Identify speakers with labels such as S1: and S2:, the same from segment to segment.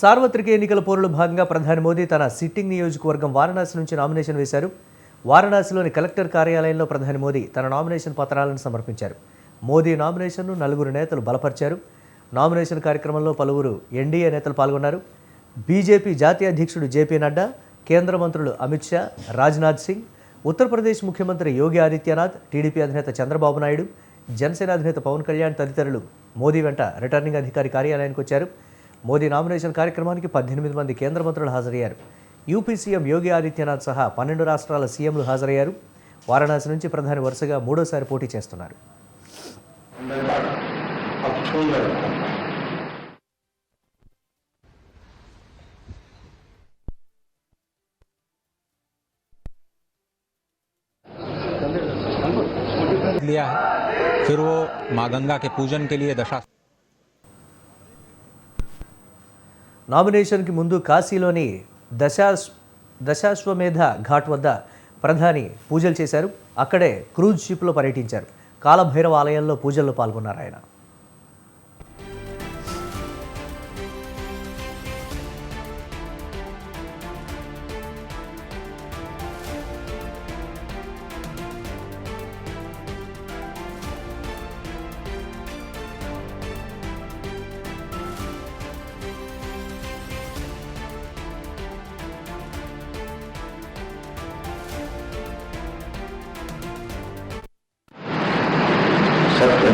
S1: సార్వత్రిక ఎన్నికల పోరులో భాగంగా ప్రధాని మోదీ తన సిట్టింగ్ నియోజకవర్గం వారణాసి నుంచి నామినేషన్ వేశారు. వారణాసిలోని కలెక్టర్ కార్యాలయంలో ప్రధాని మోదీ తన నామినేషన్ పత్రాలను సమర్పించారు. మోదీ నామినేషన్ను నలుగురు నేతలు బలపరిచారు. నామినేషన్ కార్యక్రమంలో పలువురు ఎన్డీఏ నేతలు పాల్గొన్నారు. బీజేపీ జాతీయ అధ్యక్షుడు జేపీ నడ్డా కేంద్ర మంత్రులు అమిత్ షా రాజ్నాథ్ సింగ్ ఉత్తరప్రదేశ్ ముఖ్యమంత్రి యోగి ఆదిత్యనాథ్ టీడీపీ అధినేత చంద్రబాబు నాయుడు జనసేన అధినేత పవన్ కళ్యాణ్ తదితరులు మోదీ వెంట రిటర్నింగ్ అధికారి కార్యాలయానికి వచ్చారు. మోదీ నామినేషన్ కార్యక్రమానికి పద్దెనిమిది మంది కేంద్ర మంత్రులు హాజరయ్యారు యూపీ సీఎం యోగి ఆదిత్యనాథ్ సహా పన్నెండు రాష్ట్రాల సీఎంలు హాజరయ్యారు వారణాసి నుంచి ప్రధాని వరుసగా మూడోసారి పోటీ చేస్తున్నారు
S2: अब छोड़ रहा
S3: लिया है फिर वो माँ गंगा के पूजन के लिए दशा
S1: నామినేషన్కి ముందు కాశీలోని దశాశ్ దశాశ్వమేధ ఘాట్ వద్ద ప్రధాని పూజలు చేశారు. అక్కడే క్రూజ్ షిప్లో పర్యటించారు. కాలభైరవ ఆలయంలో పూజల్లో పాల్గొన్నారు ఆయన.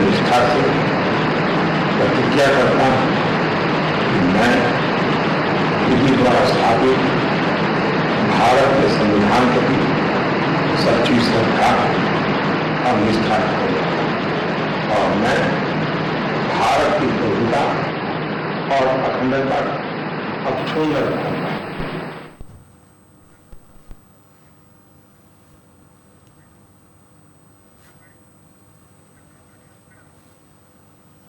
S2: निष्ठा से प्रतिज्ञा करता हूँ कि मैं विधि द्वारा स्थापित भारत के संविधान के प्रति सच्ची श्रद्धा और निष्ठा करूँगा और मैं भारत की प्रभुता और अखंडता अक्षुण्ण रखूँगा